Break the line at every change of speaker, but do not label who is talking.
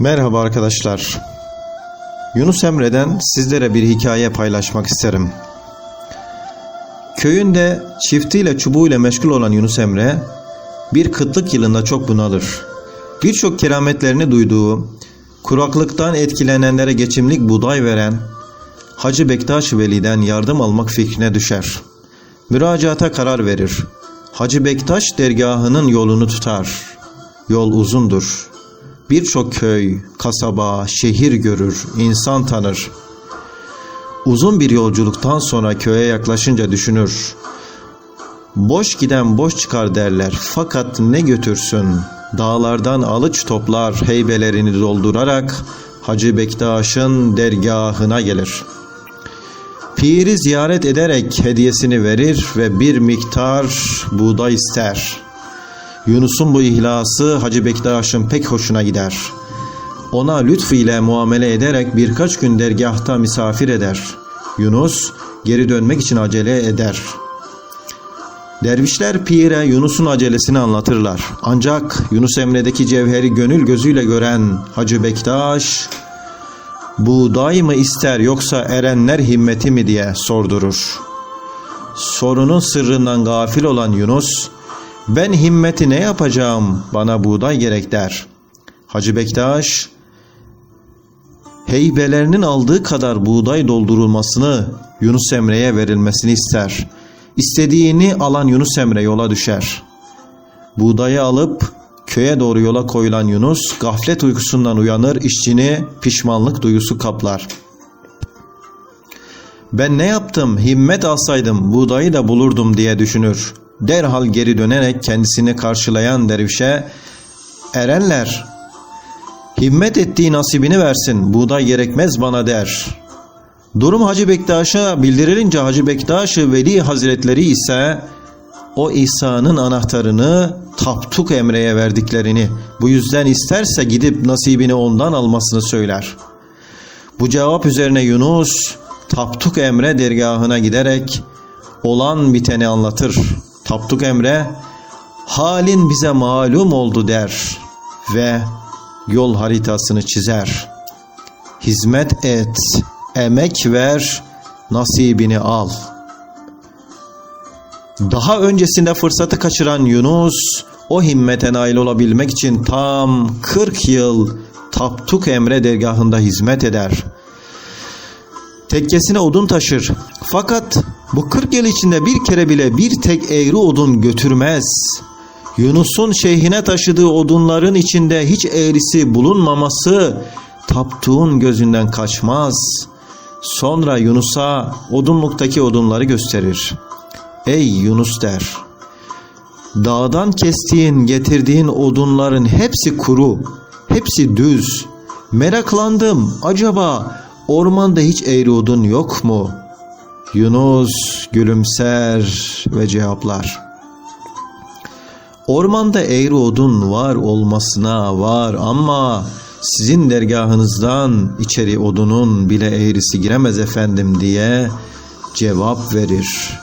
Merhaba arkadaşlar. Yunus Emre'den sizlere bir hikaye paylaşmak isterim. Köyünde çiftiyle çubuğuyla meşgul olan Yunus Emre bir kıtlık yılında çok bunalır. Birçok kerametlerini duyduğu, kuraklıktan etkilenenlere geçimlik buğday veren Hacı Bektaş Veli'den yardım almak fikrine düşer. Müracaata karar verir. Hacı Bektaş dergahının yolunu tutar. Yol uzundur. Birçok köy, kasaba, şehir görür, insan tanır. Uzun bir yolculuktan sonra köye yaklaşınca düşünür. Boş giden boş çıkar derler fakat ne götürsün? Dağlardan alıç toplar heybelerini doldurarak Hacı Bektaş'ın dergahına gelir. Piri ziyaret ederek hediyesini verir ve bir miktar buğday ister. Yunus'un bu ihlası Hacı Bektaş'ın pek hoşuna gider. Ona lütfu ile muamele ederek birkaç gün dergahta misafir eder. Yunus geri dönmek için acele eder. Dervişler Pir'e Yunus'un acelesini anlatırlar. Ancak Yunus Emre'deki cevheri gönül gözüyle gören Hacı Bektaş, buğday mı ister yoksa erenler himmeti mi diye sordurur. Sorunun sırrından gafil olan Yunus, ben himmeti ne yapacağım bana buğday gerek der. Hacı Bektaş, heybelerinin aldığı kadar buğday doldurulmasını Yunus Emre'ye verilmesini ister. İstediğini alan Yunus Emre yola düşer. Buğdayı alıp köye doğru yola koyulan Yunus gaflet uykusundan uyanır, işçini pişmanlık duygusu kaplar. Ben ne yaptım, himmet alsaydım buğdayı da bulurdum diye düşünür. Derhal geri dönerek kendisini karşılayan dervişe, erenler, himmet ettiği nasibini versin, buğday gerekmez bana der. Durum Hacı Bektaş'a bildirilince Hacı Bektaş-ı Veli Hazretleri ise o İsa'nın anahtarını Taptuk Emre'ye verdiklerini, bu yüzden isterse gidip nasibini ondan almasını söyler. Bu cevap üzerine Yunus Taptuk Emre dergahına giderek olan biteni anlatır. Taptuk Emre halin bize malum oldu der ve yol haritasını çizer. Hizmet et, emek ver, nasibini al. Daha öncesinde fırsatı kaçıran Yunus o himmete nail olabilmek için tam 40 yıl Taptuk Emre dergahında hizmet eder. Tekkesine odun taşır. Fakat bu 40 yıl içinde bir kere bile bir tek eğri odun götürmez. Yunus'un şeyhine taşıdığı odunların içinde hiç eğrisi bulunmaması Taptuk'un gözünden kaçmaz. Sonra Yunus'a odunluktaki odunları gösterir. Ey Yunus der. Dağdan kestiğin, getirdiğin odunların hepsi kuru, hepsi düz. Meraklandım. Acaba ormanda hiç eğri odun yok mu? Yunus gülümser ve cevaplar. Ormanda eğri odun var olmasına var ama sizin dergahınızdan içeri odunun bile eğrisi giremez efendim diye cevap verir.